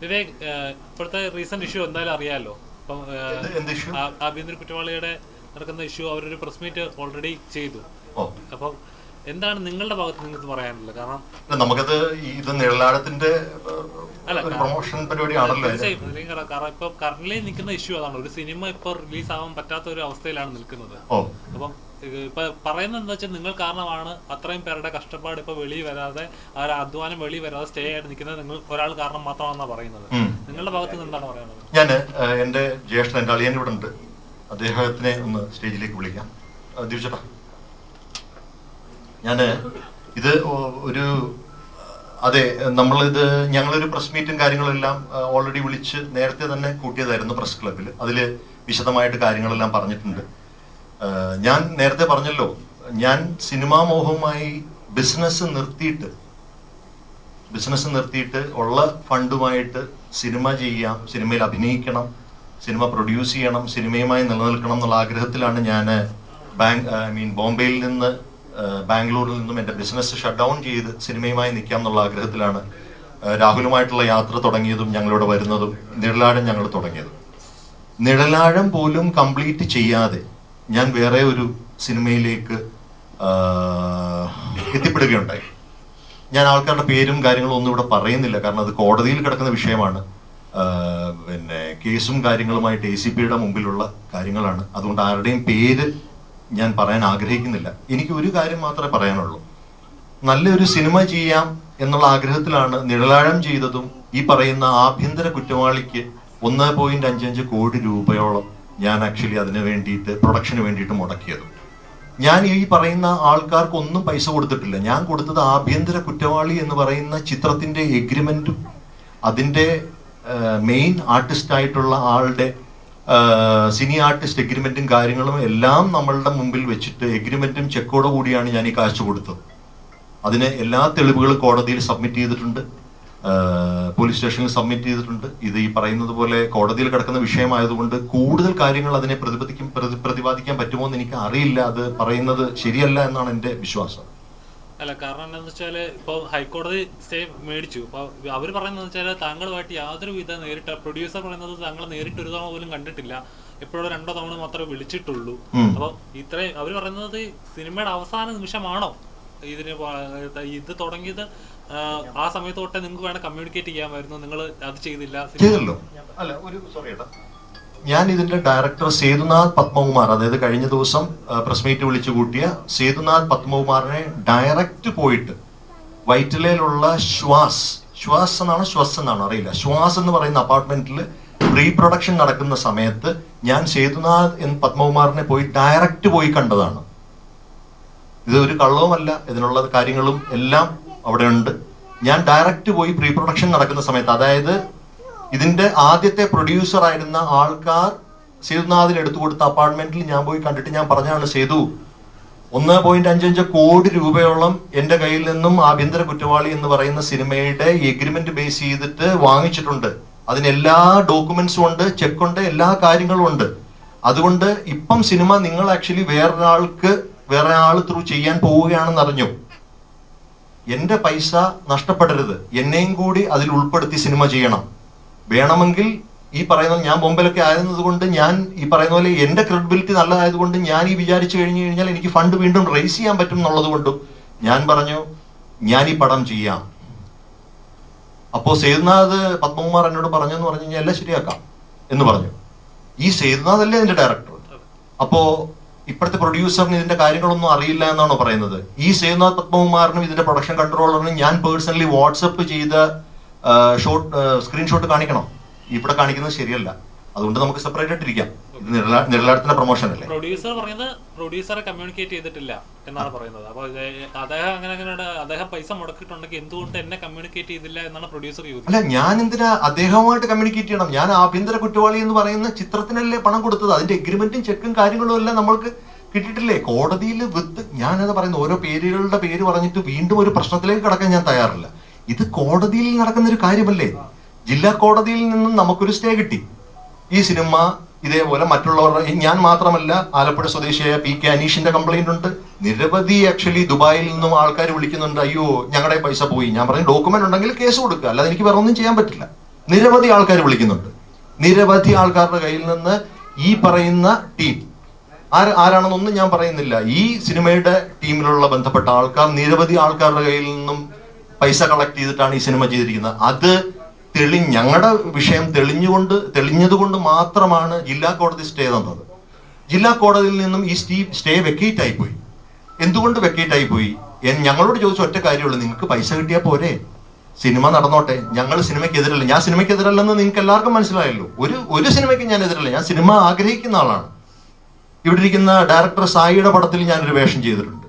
വിവേക് ഇപ്പോഴത്തെ recent issue എന്തായാലും അറിയാലോ. ഇപ്പം ആഭ്യന്തര കുറ്റവാളിയുടെ നടക്കുന്ന ഇഷ്യൂ അവരൊരു പ്രസ് മീറ്റ് ഓൾറെഡി ചെയ്തു. അപ്പൊ എന്താണ് നിങ്ങളുടെ ഭാഗത്ത് നിങ്ങൾക്ക് പറയാനുള്ളത്? കാരണം നമുക്കത് ഇത് നിഴലാടത്തിന്റെ പ്രൊമോഷൻ പരിപാടിയാണല്ലോ കാരണം- ഇപ്പൊ കറന്റ് നിൽക്കുന്ന ഇഷ്യൂ അതാണ്. ഒരു സിനിമ ഇപ്പൊ റിലീസ് ആവാൻ പറ്റാത്ത ഒരു അവസ്ഥയിലാണ് നിൽക്കുന്നത്. അപ്പം ഇപ്പൊ പറയുന്നത് എന്താ വെച്ചാൽ നിങ്ങൾ കാരണമാണ് അത്രയും പേരുടെ കഷ്ടപ്പാട് ഇപ്പൊ വെളിയിൽ വരാതെ ഒരു അധ്വാനം വെളിയിൽ വരാതെ സ്റ്റേ ആയിട്ട് നിൽക്കുന്നത് നിങ്ങൾ ഒരാൾ കാരണം മാത്രമാണെന്നാണ് പറയുന്നത്. നിങ്ങളുടെ ഭാഗത്ത് നിന്ന് എന്താണ് പറയുന്നത്? ഞാൻ എന്റെ ജ്യേഷ്ഠൻ എന്റെ അളിയൻ ഇവിടെ ഉണ്ട്. അദ്ദേഹത്തിനെ ഒന്ന് സ്റ്റേജിലേക്ക് വിളിക്കാം. ആ, ദിവസേട്ടാ ഞാൻ ഇത് ഒരു അതെ നമ്മളിത് ഞങ്ങളൊരു പ്രസ് മീറ്റും കാര്യങ്ങളെല്ലാം ഓൾറെഡി വിളിച്ച് നേരത്തെ തന്നെ കൂട്ടിയതായിരുന്നു പ്രസ് ക്ലബിൽ അതിൽ വിശദമായിട്ട് കാര്യങ്ങളെല്ലാം പറഞ്ഞിട്ടുണ്ട്. ഞാൻ നേരത്തെ പറഞ്ഞല്ലോ ഞാൻ സിനിമാ മോഹവുമായി ബിസിനസ് നിർത്തിയിട്ട് ബിസിനസ് നിർത്തിയിട്ട് ഉള്ള ഫണ്ടുമായിട്ട് സിനിമ ചെയ്യാം സിനിമയിൽ അഭിനയിക്കണം സിനിമ പ്രൊഡ്യൂസ് ചെയ്യണം സിനിമയുമായി നിലനിൽക്കണം എന്നുള്ള ആഗ്രഹത്തിലാണ് ഞാൻ ബാങ്ക് ഐ മീൻ ബോംബെയിൽ നിന്ന് ബാംഗ്ലൂരിൽ നിന്നും എന്റെ ബിസിനസ് ഷട്ട് ഡൗൺ ചെയ്ത് സിനിമയുമായി നിൽക്കാം എന്നുള്ള ആഗ്രഹത്തിലാണ് രാഹുലുമായിട്ടുള്ള യാത്ര തുടങ്ങിയതും ഞങ്ങളിവിടെ വരുന്നതും നിഴലാഴം ഞങ്ങൾ തുടങ്ങിയതും. നിഴലാഴം പോലും കംപ്ലീറ്റ് ചെയ്യാതെ ഞാൻ വേറെ ഒരു സിനിമയിലേക്ക് എത്തിപ്പെടുകയുണ്ടായി. ഞാൻ ആൾക്കാരുടെ പേരും കാര്യങ്ങളും ഒന്നും ഇവിടെ പറയുന്നില്ല. കാരണം അത് കോടതിയിൽ കിടക്കുന്ന വിഷയമാണ്. പിന്നെ കേസും കാര്യങ്ങളുമായിട്ട് എ സി പിയുടെ മുമ്പിലുള്ള കാര്യങ്ങളാണ്. അതുകൊണ്ട് ആരുടെയും പേര് ഞാൻ പറയാൻ ആഗ്രഹിക്കുന്നില്ല. എനിക്ക് ഒരു കാര്യം മാത്രമേ പറയാനുള്ളൂ. നല്ലൊരു സിനിമ ചെയ്യാം എന്നുള്ള ആഗ്രഹത്തിലാണ് നിഴലാഴം ചെയ്തതും ഈ പറയുന്ന ആഭ്യന്തര കുറ്റവാളിക്ക് ഒന്ന് പോയിന്റ് കോടി രൂപയോളം ഞാൻ ആക്ച്വലി അതിന് വേണ്ടിയിട്ട് പ്രൊഡക്ഷന് വേണ്ടിയിട്ട് മുടക്കിയതും. ഞാൻ ഈ പറയുന്ന ആൾക്കാർക്കൊന്നും പൈസ കൊടുത്തിട്ടില്ല. ഞാൻ കൊടുത്തത് ആഭ്യന്തര കുറ്റവാളി എന്ന് പറയുന്ന ചിത്രത്തിന്റെ എഗ്രിമെന്റും അതിന്റെ മെയിൻ ആർട്ടിസ്റ്റ് ആയിട്ടുള്ള ആളുടെ സിനി ആർട്ടിസ്റ്റ് എഗ്രിമെന്റും കാര്യങ്ങളും എല്ലാം നമ്മളുടെ മുമ്പിൽ വെച്ചിട്ട് എഗ്രിമെന്റും ചെക്കോടെ കൂടിയാണ് ഞാൻ ഈ കാശ് കൊടുത്തത്. അതിന് എല്ലാ തെളിവുകളും കോടതിയിൽ സബ്മിറ്റ് ചെയ്തിട്ടുണ്ട്. പോലീസ് സ്റ്റേഷനിൽ സബ്മിറ്റ് ചെയ്തിട്ടുണ്ട്. ഇത് ഈ പറയുന്നത് പോലെ കോടതിയിൽ കിടക്കുന്ന വിഷയമായതുകൊണ്ട് കൂടുതൽ കാര്യങ്ങൾ അതിനെ പ്രതിപദിക്കും പ്രതി- പ്രതിപാദിക്കാൻ പറ്റുമോ എന്ന് എനിക്ക് അറിയില്ല. അത് പറയുന്നത് ശരിയല്ല എന്നാണ് എന്റെ വിശ്വാസം. അല്ല കാരണം എന്താണെന്ന് വെച്ചാൽ ഇപ്പൊ ഹൈക്കോടതി സ്റ്റേ മേടിച്ചു. അപ്പോൾ അവർ പറയുന്നത് വെച്ചാൽ താങ്കളുമായിട്ട് യാതൊരു വിധ നേരിട്ട് പ്രൊഡ്യൂസർ പറയുന്നത് താങ്കൾ നേരിട്ട് ഒരു തവണ പോലും കണ്ടിട്ടില്ല. എപ്പോഴും രണ്ടോ തവണ മാത്രമേ വിളിച്ചിട്ടുള്ളൂ. അപ്പോൾ അപ്പൊ ഇത്രയും അവർ പറയുന്നത് സിനിമയുടെ അവസാന നിമിഷമാണോ? ഇതിന് ഇത് തുടങ്ങിയത് ആ, സമയത്തോട്ടെ സമയത്ത് തൊട്ടേ നിങ്ങൾക്ക് വേണം കമ്മ്യൂണിക്കേറ്റ് ചെയ്യാമായിരുന്നു. നിങ്ങൾ അത് ചെയ്തില്ല. ചെയ്തല്ലോ അല്ല ഒരു സോറി ഏട്ടാ. ഞാൻ ഇതിന്റെ ഡയറക്ടർ സേതുനാഥ് പത്മകുമാർ അതായത് കഴിഞ്ഞ ദിവസം പ്രസ് മീറ്റ് വിളിച്ചു കൂട്ടിയ സേതുനാഥ് പത്മകുമാറിനെ ഡയറക്റ്റ് പോയിട്ട് വൈറ്റിലയിലുള്ള ശ്വാസ് ശ്വാസ് എന്നാണ് ശ്വസ് എന്നാണ് അറിയില്ല. ശ്വാസ് എന്ന് പറയുന്ന അപ്പാർട്ട്മെന്റിൽ പ്രീ പ്രൊഡക്ഷൻ നടക്കുന്ന സമയത്ത് ഞാൻ സേതുനാഥ് എന്ന് പത്മകുമാറിനെ പോയി ഡയറക്റ്റ് പോയി കണ്ടതാണ്. ഇത് ഒരു കള്ളവുമല്ല. ഇതിനുള്ള കാര്യങ്ങളും എല്ലാം അവിടെ ഉണ്ട് ഞാൻ ഡയറക്റ്റ് പോയി പ്രീ പ്രൊഡക്ഷൻ നടക്കുന്ന സമയത്ത് അതായത് ഇതിന്റെ ആദ്യത്തെ പ്രൊഡ്യൂസർ ആയിരുന്ന ആൾക്കാർ സേതുനാഥിന് എടുത്തു കൊടുത്ത അപ്പാർട്ട്മെന്റിൽ ഞാൻ പോയി കണ്ടിട്ട് ഞാൻ പറഞ്ഞാണ് സേതു ഒന്ന് പോയിന്റ് അഞ്ചഞ്ച് കോടി രൂപയോളം എന്റെ കയ്യിൽ നിന്നും ആഭ്യന്തര കുറ്റവാളി എന്ന് പറയുന്ന സിനിമയുടെ എഗ്രിമെന്റ് ബേസ് ചെയ്തിട്ട് വാങ്ങിച്ചിട്ടുണ്ട്. അതിന് എല്ലാ ഡോക്യുമെന്റ്സും ഉണ്ട് ചെക്ക് ഉണ്ട് എല്ലാ കാര്യങ്ങളും ഉണ്ട്. അതുകൊണ്ട് ഇപ്പം സിനിമ നിങ്ങൾ ആക്ച്വലി വേറൊരാൾക്ക് വേറെ ആൾ ത്രൂ ചെയ്യാൻ പോവുകയാണെന്ന് അറിഞ്ഞു. എന്റെ പൈസ നഷ്ടപ്പെടരുത്. എന്നെയും കൂടി അതിൽ ഉൾപ്പെടുത്തി സിനിമ ചെയ്യണം. വേണമെങ്കിൽ ഈ പറയുന്ന ഞാൻ ബോംബെയിലൊക്കെ ആയിരുന്നത് കൊണ്ട് ഞാൻ ഈ പറയുന്ന പോലെ എന്റെ ക്രെഡിബിലിറ്റി നല്ലതായതുകൊണ്ട് ഞാൻ ഈ വിചാരിച്ചു കഴിഞ്ഞു കഴിഞ്ഞാൽ എനിക്ക് ഫണ്ട് വീണ്ടും റേസ് ചെയ്യാൻ പറ്റും എന്നുള്ളത് കൊണ്ടും ഞാൻ പറഞ്ഞു ഞാൻ ഈ പടം ചെയ്യാം. അപ്പോ സേതുനാഥ് പത്മകുമാർ എന്നോട് പറഞ്ഞു എന്ന് പറഞ്ഞു കഴിഞ്ഞാൽ എല്ലാം ശരിയാക്കാം എന്ന് പറഞ്ഞു. ഈ സേതുനാഥ് അല്ലേ എന്റെ ഡയറക്ടർ അപ്പോ ഇപ്പോഴത്തെ പ്രൊഡ്യൂസറിന് ഇതിന്റെ കാര്യങ്ങളൊന്നും അറിയില്ല എന്നാണോ പറയുന്നത്? ഈ സേതുനാഥ് പത്മകുമാറിനും ഇതിന്റെ പ്രൊഡക്ഷൻ കൺട്രോളറിനും ഞാൻ പേഴ്സണലി വാട്സപ്പ് ചെയ്ത ഷോട്ട് സ്ക്രീൻഷോട്ട് കാണിക്കണം? ഇവിടെ കാണിക്കുന്നത് ശരിയല്ല. അതുകൊണ്ട് നമുക്ക് സെപ്പറേറ്റ് ആയിട്ടിരിക്കാം നിഴലാടത്തിന്റെ പ്രൊമോഷൻ അല്ലേ? പ്രൊഡ്യൂസർ പറയുന്നത് പ്രൊഡ്യൂസറെ കമ്മ്യൂണിക്കേറ്റ് ചെയ്തിട്ടില്ല എന്നാണ് പറയുന്നത്. അപ്പൊ അദ്ദേഹം അങ്ങനെ അങ്ങനെ അദ്ദേഹം പൈസ മുടക്കിയിട്ടുണ്ടെങ്കിൽ എന്തുകൊണ്ട് എന്നെ കമ്മ്യൂണിക്കേറ്റ് ചെയ്തില്ല എന്നാണ് പ്രൊഡ്യൂസർ ചോദിച്ചത് അല്ല ഞാൻ എന്തിനാ അദ്ദേഹവുമായിട്ട് കമ്മ്യൂണിക്കേറ്റ് ചെയ്യണം? ഞാൻ ആഭ്യന്തര കുറ്റവാളി എന്ന് പറയുന്ന ചിത്രത്തിനല്ലേ പണം കൊടുത്തത്? അതിന്റെ എഗ്രിമെന്റും ചെക്കും കാര്യങ്ങളും എല്ലാം നമ്മൾക്ക് കിട്ടിയിട്ടില്ലേ? കോടതിയിൽ വിത്ത് ഞാൻ ഞാനത് പറയുന്ന ഓരോ പേരുകളുടെ പേര് പറഞ്ഞിട്ട് വീണ്ടും ഒരു പ്രശ്നത്തിലേക്ക് കടക്കാൻ ഞാൻ തയ്യാറില്ല. ഇത് കോടതിയിൽ നടക്കുന്ന ഒരു കാര്യമല്ലേ? ജില്ലാ കോടതിയിൽ നിന്നും നമുക്കൊരു സ്റ്റേ കിട്ടി. ഈ സിനിമ ഇതേപോലെ മറ്റുള്ളവരുടെ ഞാൻ മാത്രമല്ല ആലപ്പുഴ സ്വദേശിയായ പി കെ അനീഷിന്റെ കംപ്ലൈന്റ് ഉണ്ട്. നിരവധി ആക്ച്വലി ദുബായിൽ നിന്നും ആൾക്കാർ വിളിക്കുന്നുണ്ട് അയ്യോ ഞങ്ങളുടെ പൈസ പോയി. ഞാൻ പറഞ്ഞു ഡോക്യുമെന്റ് ഉണ്ടെങ്കിൽ കേസ് കൊടുക്കുക അല്ലാതെ എനിക്ക് വേറെ ഒന്നും ചെയ്യാൻ പറ്റില്ല. നിരവധി ആൾക്കാർ വിളിക്കുന്നുണ്ട്. നിരവധി ആൾക്കാരുടെ കയ്യിൽ നിന്ന് ഈ പറയുന്ന ടീം ആര് ആരാണെന്നൊന്നും ഞാൻ പറയുന്നില്ല. ഈ സിനിമയുടെ ടീമിലുള്ള ബന്ധപ്പെട്ട ആൾക്കാർ നിരവധി ആൾക്കാരുടെ കയ്യിൽ നിന്നും പൈസ കളക്ട് ചെയ്തിട്ടാണ് ഈ സിനിമ ചെയ്തിരിക്കുന്നത്. അത് തെളി ഞങ്ങളുടെ വിഷയം തെളിഞ്ഞുകൊണ്ട് തെളിഞ്ഞതുകൊണ്ട് മാത്രമാണ് ജില്ലാ കോടതി സ്റ്റേ തന്നത്. ജില്ലാ കോടതിയിൽ നിന്നും ഈ സ്റ്റീ സ്റ്റേ വെക്കേറ്റ് ആയിപ്പോയി പോയി. എന്തുകൊണ്ട് വെക്കേറ്റ് ആയിപ്പോയി ഞങ്ങളോട് ചോദിച്ച ഒറ്റ കാര്യമുള്ളൂ. നിങ്ങൾക്ക് പൈസ കിട്ടിയാൽ പോരെ. സിനിമ നടന്നോട്ടെ. ഞങ്ങൾ സിനിമയ്ക്ക് എതിരല്ല ഞാൻ സിനിമയ്ക്ക് എതിരല്ലെന്ന് നിങ്ങൾക്ക് എല്ലാവർക്കും മനസ്സിലായല്ലോ. ഒരു ഒരു സിനിമയ്ക്ക് ഞാൻ എതിരല്ല. ഞാൻ സിനിമ ആഗ്രഹിക്കുന്ന ആളാണ്. ഇവിടെ ഇരിക്കുന്ന ഡയറക്ടർ സായിയുടെ പടത്തിൽ ഞാനൊരു വേഷം ചെയ്തിട്ടുണ്ട്.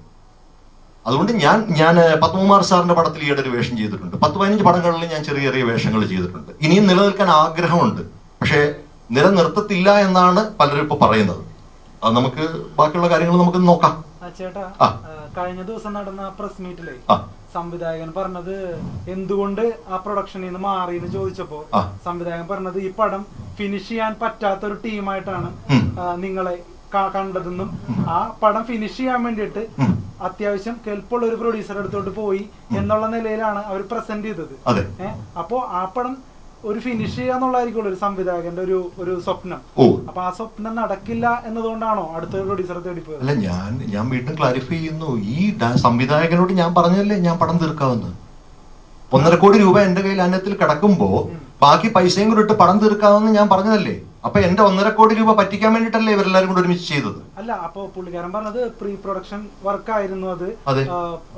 അതുകൊണ്ട് ഞാൻ ഞാൻ പത്മകുമാർ സാറിന്റെ പടത്തിൽ ഈയിടെ ഒരു വേഷം ചെയ്തിട്ടുണ്ട്. പത്ത് പതിനഞ്ച് പടങ്ങളിൽ ഞാൻ ചെറിയ ചെറിയ വേഷങ്ങൾ ചെയ്തിട്ടുണ്ട്. ഇനിയും നിലനിൽക്കാൻ ആഗ്രഹമുണ്ട്. പക്ഷേ നിലനിർത്തത്തില്ല എന്നാണ് പലരും ഇപ്പൊ പറയുന്നത്. അത് നമുക്ക് ബാക്കിയുള്ള കാര്യങ്ങൾ നമുക്ക് നോക്കാം. ചേട്ടാ കഴിഞ്ഞ ദിവസം നടന്ന പ്രസ് മീറ്റിലെ. സംവിധായകൻ പറഞ്ഞത് എന്തുകൊണ്ട് ആ പ്രൊഡക്ഷനിൽ നിന്ന് മാറി എന്ന് ചോദിച്ചപ്പോ സംവിധായകൻ പറഞ്ഞത് ഈ പടം ഫിനിഷ് ചെയ്യാൻ പറ്റാത്ത ഒരു ടീമായിട്ടാണ് നിങ്ങളെ കണ്ടതെന്നും ആ പടം ഫിനിഷ് ചെയ്യാൻ വേണ്ടിയിട്ട്. അത്യാവശ്യം കെൽപ്പുള്ള ഒരു പ്രൊഡ്യൂസർ അടുത്തോട്ട് പോയി എന്നുള്ള നിലയിലാണ് അവർ പ്രസന്റ് ചെയ്തത്. ഏഹ് അപ്പോ ആ പടം ഒരു ഫിനിഷ് ചെയ്യാന്നുള്ളതായിരിക്കുമല്ലോ ഒരു സംവിധായകന്റെ ഒരു ഒരു സ്വപ്നം. അപ്പൊ ആ സ്വപ്നം നടക്കില്ല എന്നതുകൊണ്ടാണോ അടുത്ത പ്രൊഡ്യൂസറെ തേടി പോയത്? അല്ല ഞാൻ ഞാൻ വീണ്ടും ക്ലാരിഫൈ ചെയ്യുന്നു. ഈ സംവിധായകനോട് ഞാൻ പറഞ്ഞല്ലേ ഞാൻ പടം തീർക്കാവുന്ന? ഒന്നര കോടി രൂപ എന്റെ കയ്യിൽ അന്നത്തിൽ കിടക്കുമ്പോ ബാക്കി പൈസയും കൂടി ഇട്ട് പടം തീർക്കാവുന്ന ഞാൻ പറഞ്ഞതല്ലേ? അപ്പൊ എന്റെ ഒന്നര കോടി രൂപ പറ്റിക്കാൻ വേണ്ടിട്ടല്ലേ ഇവരെല്ലാരും കൂടെ ഒരുമിച്ച് ചെയ്തത്? അല്ല അപ്പൊ പുള്ളിക്കാരൻ പറഞ്ഞത് പ്രീ പ്രൊഡക്ഷൻ വർക്ക് ആയിരുന്നു അത്.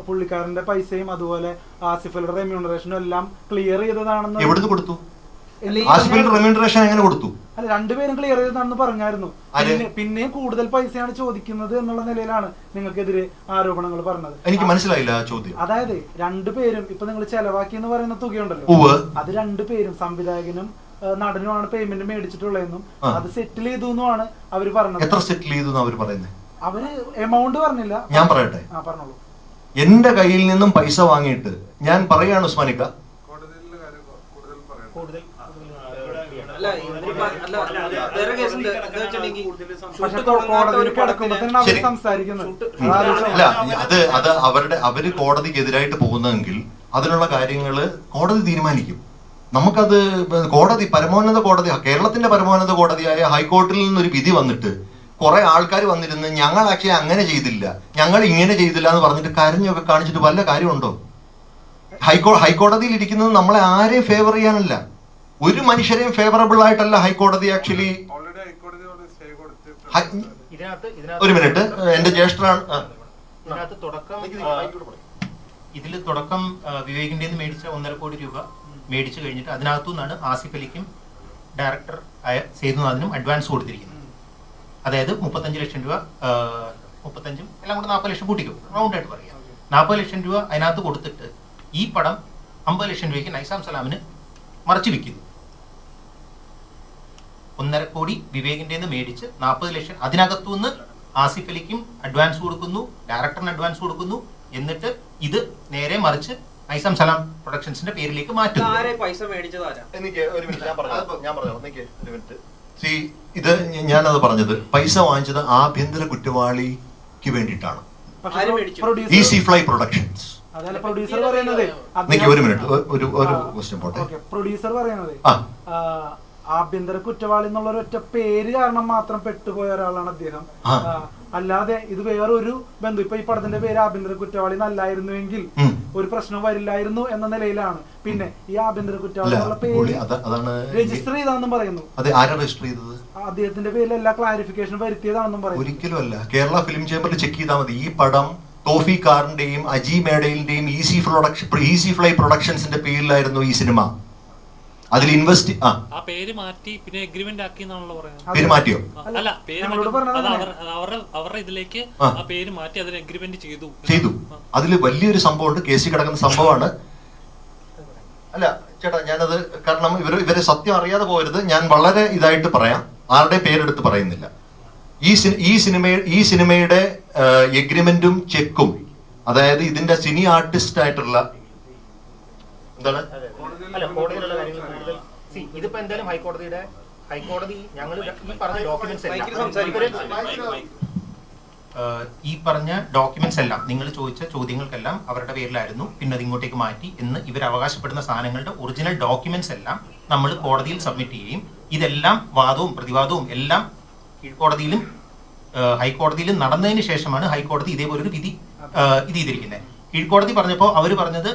പുള്ളിക്കാരന്റെ പൈസയും അതുപോലെ ആസിഫലിന്റെ റെമ്യൂണറേഷനും എല്ലാം ക്ലിയർ ചെയ്തതാണെന്ന് എവിടുന്ന് കൊടുത്തു? റെമ്യൂണറേഷൻ എങ്ങനെ കൊടുത്തു? അല്ല രണ്ടുപേരും ക്ലിയർ ചെയ്തതാണെന്ന് പറഞ്ഞായിരുന്നു. പിന്നെ പിന്നെയും കൂടുതൽ പൈസയാണ് ചോദിക്കുന്നത് എന്നുള്ള നിലയിലാണ് നിങ്ങൾക്കെതിരെ ആരോപണങ്ങൾ പറഞ്ഞത്. എനിക്ക് മനസ്സിലായില്ല ചോദ്യം. അതായത് രണ്ടുപേരും ഇപ്പൊ നിങ്ങൾ ചെലവാക്കി എന്ന് പറയുന്ന തുകയുണ്ടല്ലോ. അത് രണ്ടുപേരും സംവിധായകനും നടനുമാണ് പേയ്മെന്റ് മേടിച്ചിട്ടുള്ളതെന്നും അത് സെറ്റിൽ ചെയ്തു എന്നുമാണ് അവർ പറഞ്ഞത്. എത്ര സെറ്റിൽ ചെയ്തു അവർ പറയുന്നത് അവർ എമൗണ്ട് പറഞ്ഞില്ല. ഞാൻ പറയട്ടെ. ആ പറഞ്ഞോളൂ. എന്റെ കയ്യിൽ നിന്നും പൈസ വാങ്ങിയിട്ട് ഞാൻ പറയാണ് ഉസ്മാനിക്ക. കൂടുതൽ അല്ല അത് അത് അവരുടെ അവർ കോടതിക്ക് എതിരായിട്ട് പോകുന്നതെങ്കിൽ അതിനുള്ള കാര്യങ്ങൾ കോടതി തീരുമാനിക്കും. നമുക്കത് കോടതി പരമോന്നത കോടതി കേരളത്തിന്റെ പരമോന്നത കോടതിയായ ഹൈക്കോർട്ടിൽ നിന്നൊരു വിധി വന്നിട്ട് കുറെ ആൾക്കാർ വന്നിരുന്ന് ഞങ്ങൾ ആക്ച്വലി അങ്ങനെ ചെയ്തില്ല ഞങ്ങൾ ഇങ്ങനെ ചെയ്തില്ല എന്ന് പറഞ്ഞിട്ട് കരഞ്ഞൊക്കെ കാണിച്ചിട്ട് വല്ല കാര്യമുണ്ടോ? ഹൈക്കോ ഹൈക്കോടതിയിൽ ഇരിക്കുന്നത് നമ്മളെ ആരെയും ഫേവർ ചെയ്യാനല്ല. ഒരു മനുഷ്യരെയും ഫേവറബിൾ ആയിട്ടല്ല ഹൈക്കോടതി ആക്ച്വലി ഒരു മിനിറ്റ് എന്റെ ജ്യേഷ്ഠനാണ് ഇതിൽ തുടക്കം ഇതിൽ തുടക്കം ആ, വിവേകിന്റെ നിന്ന് മേടിച്ച ഒന്നര കോടി രൂപ. മേടിച്ചു കഴിഞ്ഞിട്ട് അതിനകത്തു നിന്നാണ് ആസിഫ് അലിക്കും ഡയറക്ടർ ആയ സേതുനാഥിനും അഡ്വാൻസ് കൊടുത്തിരിക്കുന്നത്. അതായത് മുപ്പത്തഞ്ച് ലക്ഷം രൂപ മുപ്പത്തഞ്ചും എല്ലാം കൂടെ നാൽപ്പത് ലക്ഷം കൂട്ടിക്കും. റൗണ്ട് ആയിട്ട് പറയാം. നാൽപ്പത് ലക്ഷം രൂപ അതിനകത്ത് കൊടുത്തിട്ട് ഈ പടം അമ്പത് ലക്ഷം രൂപയ്ക്ക് നൈസാം സലാമിന് മറച്ചു വിൽക്കുന്നു ഒന്നര കോടി വിവേകിന്റെ നിന്ന് മേടിച്ച് നാൽപ്പത് ലക്ഷം അതിനകത്തു നിന്ന് ആസിഫ് അലിക്കും അഡ്വാൻസ് കൊടുക്കുന്നു ഡയറക്ടറിന് അഡ്വാൻസ് കൊടുക്കുന്നു എന്നിട്ട് ഇത് നേരെ മറിച്ച് നൈസാം സലാം പ്രൊഡക്ഷൻസിന്റെ പേരിലേക്ക് മാറ്റും. ആരെ പൈസ മേടിച്ചതാരാ? എനിക്ക് ഒരു മിനിറ്റ് ഞാൻ പറഞ്ഞു ഞാൻ പറഞ്ഞു എനിക്ക് ഒരു മിനിറ്റ്. സി ഇത് ഞാനത് പറഞ്ഞത് പൈസ വാങ്ങിച്ചത് ആഭ്യന്തര കുറ്റവാളിക്ക് വേണ്ടിയിട്ടാണ്? Easy fly productions producer. പറയുന്നത്. ഒരു മിനിറ്റ്. ഒരു ഒരു ക്വസ്റ്റ്യൻ പോട്ടെ. പ്രൊഡ്യൂസർ പറയുന്നത്. ആ. ആ, ആഭ്യന്തര കുറ്റവാളി എന്നുള്ള ഒരു ഒറ്റ പേര് കാരണം മാത്രം പെട്ടുപോയ ഒരാളാണ് അദ്ദേഹം. അല്ലാതെ ഇത് വേറൊരു ബന്ധു. ഇപ്പൊ ഈ പടത്തിന്റെ പേര് ആഭ്യന്തര കുറ്റവാളി എന്നല്ലായിരുന്നുവെങ്കിൽ. ഒരു പ്രശ്നം വരില്ലായിരുന്നു എന്ന നിലയിലാണ്. പിന്നെ ഈ ആഭ്യന്തര കുറ്റവാളി എന്നുള്ള പേര് രജിസ്റ്റർ ചെയ്താണെന്നും പറയുന്നു. അദ്ദേഹത്തിന്റെ പേരിൽ എല്ലാ ക്ലാരിഫിക്കേഷൻ വരുത്തിയതാണെന്നും പറയുന്നു. ഒരിക്കലും അല്ല കേരള ഫിലിം ചേംബറിൽ ചെക്ക് ചെയ്താൽ മതി. ഈ പടം തോഫിക്കാറിന്റെയും അജി മേഡലിന്റെയും ഈസി പ്രൊഡക്ഷൻ ഈസി ഫ്ലൈ പ്രൊഡക്ഷൻസിന്റെ പേരിലായിരുന്നു ഈ സിനിമ അതിൽ ഇൻവെസ്റ്റ് ആ. പേര് മാറ്റി പിന്നെ എഗ്രിമെന്റ് ആക്കി എന്നാണല്ലോ പറയുന്നത്. പേര് മാറ്റിയോ? അല്ല പേര് അവരുടെ അവരുടെ ഇതിലേക്ക് ആ. പേര് മാറ്റി അതിന് എഗ്രിമെന്റ് ചെയ്തു. ചെയ്തു. അതിൽ വലിയൊരു സംഭവമുണ്ട്. കേസിൽ കിടക്കുന്ന സംഭവമാണ്. അല്ല ചേട്ടാ ഞാനത് കാരണം ഇവർ ഇവരെ സത്യം അറിയാതെ പോകരുത് ഞാൻ വളരെ ഇതായിട്ട് പറയാം. ആരുടെ പേരെടുത്ത് പറയുന്നില്ല. ഈ ഈ സിനിമ ഈ സിനിമയുടെ എഗ്രിമെന്റും ചെക്കും അതായത് ഇതിന്റെ സിനി ആർട്ടിസ്റ്റ് ആയിട്ടുള്ള എന്താണ് അല്ല കോടതിയിലുള്ള കാര്യങ്ങൾ കൂടുതൽ See, ഇതിപ്പോ എന്തായാലും ഹൈക്കോടതിയുടെ ഹൈക്കോടതി ഞങ്ങൾ ഈ പറഞ്ഞ ഡോക്യുമെന്റ്സ് എല്ലാം. ഈ പറഞ്ഞ ഡോക്യുമെന്റ്സ് എല്ലാം നിങ്ങൾ ചോദിച്ച ചോദ്യങ്ങൾക്കെല്ലാം അവരുടെ പേരിലായിരുന്നു. പിന്നെ അത് ഇങ്ങോട്ടേക്ക് മാറ്റി എന്ന് ഇവർ അവകാശപ്പെടുന്ന സാധനങ്ങളുടെ ഒറിജിനൽ ഡോക്യുമെന്റ്സ് എല്ലാം നമ്മൾ കോടതിയിൽ സബ്മിറ്റ് ചെയ്യുകയും ഇതെല്ലാം വാദവും പ്രതിവാദവും എല്ലാം കീഴ്ക്കോടതിയിലും ഹൈക്കോടതിയിലും നടന്നതിന് ശേഷമാണ് ഹൈക്കോടതി ഇതേപോലെ ഒരു വിധി ഇത് ചെയ്തിരിക്കുന്നത്. കീഴ്ക്കോടതി പറഞ്ഞപ്പോൾ അവർ പറഞ്ഞത്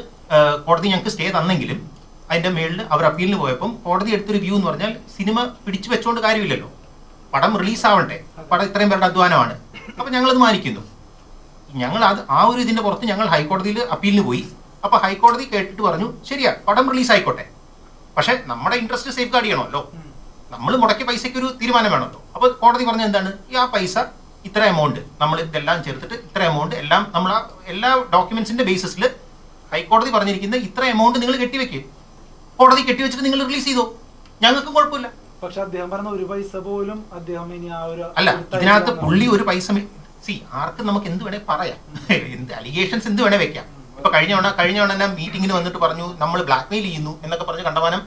കോടതി ഞങ്ങൾക്ക് സ്റ്റേ തന്നെങ്കിലും അതിന്റെ മേളിൽ അവർ അപ്പീലിന് പോയപ്പം കോടതി എടുത്തൊരു വ്യൂ എന്ന് പറഞ്ഞാൽ സിനിമ പിടിച്ചു വെച്ചുകൊണ്ട് കാര്യമില്ലല്ലോ. പടം റിലീസ് ആവണ്ടേ പടം ഇത്രയും പേരുടെ അധ്വാനമാണ്. അപ്പൊ ഞങ്ങളത് മാനിക്കുന്നു. ഞങ്ങൾ അത് ആ ഒരു ഇതിന്റെ പുറത്ത് ഞങ്ങൾ ഹൈക്കോടതിയിൽ അപ്പീലിന് പോയി. അപ്പൊ ഹൈക്കോടതി കേട്ടിട്ട് പറഞ്ഞു ശരിയാ പടം റിലീസ് ആയിക്കോട്ടെ പക്ഷെ നമ്മുടെ ഇൻട്രസ്റ്റ് സേഫ് ഗാർഡ് ചെയ്യണമല്ലോ. നമ്മൾ മുടക്കി പൈസയ്ക്ക് ഒരു തീരുമാനം വേണമല്ലോ. അപ്പൊ കോടതി പറഞ്ഞ എന്താണ്? ഈ ആ പൈസ ഇത്ര എമൗണ്ട് നമ്മൾ ഇതെല്ലാം ചേർത്തിട്ട് ഇത്ര എമൗണ്ട് എല്ലാം നമ്മൾ ആ എല്ലാ ഡോക്യുമെന്റ്സിന്റെ ബേസിസിൽ ഹൈക്കോടതി പറഞ്ഞിരിക്കുന്ന ഇത്ര എമൗണ്ട് നിങ്ങൾ കെട്ടിവെക്ക്. കോടതി കെട്ടിവെച്ചിട്ട് നിങ്ങൾ റിലീസ് ചെയ്തോ? ഞങ്ങൾക്കും കുഴപ്പമില്ല. പക്ഷെ അദ്ദേഹം പറഞ്ഞ ഒരു പൈസ പോലും അദ്ദേഹം ഇനി ആ ഒരു അല്ല ഇതിനകത്ത് പുള്ളി ഒരു പൈസ സി ആർക്കും നമുക്ക് എന്ത് വേണേ പറയാം. എന്ത് അലിഗേഷൻസ് എന്ത് വേണേ വെക്കാം. ഇപ്പൊ കഴിഞ്ഞ തവണ കഴിഞ്ഞ തവണ തന്നെ മീറ്റിംഗിന് വന്നിട്ട് പറഞ്ഞു നമ്മൾ ബ്ലാക്ക്മെയിൽ ചെയ്യുന്നു എന്നൊക്കെ പറഞ്ഞ് കണ്ടമാനം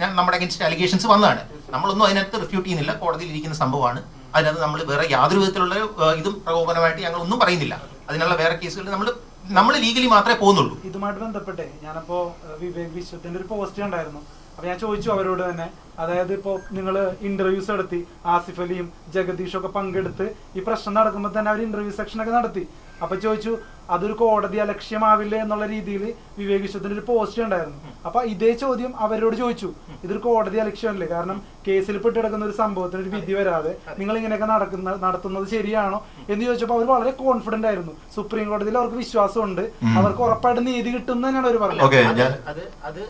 ഞാൻ നമ്മുടെ അഗൻസ്റ്റ് അലിഗേഷൻസ് വന്നതാണ്. നമ്മളൊന്നും അതിനകത്ത് റിഫ്യൂട്ട് ചെയ്യുന്നില്ല. കോടതിയിൽ ഇരിക്കുന്ന സംഭവമാണ്. അതിനകത്ത് നമ്മൾ വേറെ യാതൊരു വിധത്തിലുള്ള ഇതും പ്രകോപനമായിട്ട് ഞങ്ങൾ ഒന്നും പറയുന്നില്ല. അതിനുള്ള വേറെ കേസുകൾ നമ്മൾ നമ്മൾ ലീഗലി മാത്രമേ പോകുന്നുള്ളൂ. ഇതുമായിട്ട് ബന്ധപ്പെട്ടെ ഞാനപ്പോ വിവേക് വിശ്വത്തിന്റെ ഒരു പോസ്റ്റ് ഉണ്ടായിരുന്നു അപ്പൊ ഞാൻ ചോദിച്ചു അവരോട് തന്നെ അതായത് ഇപ്പോ നിങ്ങൾ ഇന്റർവ്യൂസ് നടത്തി ആസിഫ് അലിയും ജഗദീഷും ഒക്കെ പങ്കെടുത്ത് ഈ പ്രശ്നം നടക്കുമ്പോൾ തന്നെ അവർ ഇന്റർവ്യൂ സെക്ഷൻ ഒക്കെ നടത്തി. അപ്പൊ ചോദിച്ചു അതൊരു കോടതി അലക്ഷ്യമാവില്ലേ എന്നുള്ള രീതിയിൽ വിവേക് വിശ്വത്തിന്റെ ഒരു പോസ്റ്റ് ഉണ്ടായിരുന്നു. അപ്പൊ ഇതേ ചോദ്യം അവരോട് ചോദിച്ചു. ഇതൊരു കോടതി അലക്ഷ്യമല്ലേ കാരണം കേസിൽ പെട്ട് കിടക്കുന്ന ഒരു സംഭവത്തിന് ഒരു വിധി വരാതെ നിങ്ങൾ ഇങ്ങനെയൊക്കെ നടക്കുന്ന നടത്തുന്നത് ശരിയാണോ എന്ന് ചോദിച്ചപ്പോൾ അവർ വളരെ കോൺഫിഡന്റ് ആയിരുന്നു. സുപ്രീം കോടതിയിൽ അവർക്ക് വിശ്വാസമുണ്ട്. അവർക്ക് ഉറപ്പായിട്ട് നീതി കിട്ടും എന്ന് തന്നെയാണ് അവർ പറഞ്ഞത്. ഓക്കെ അത് അത് അത്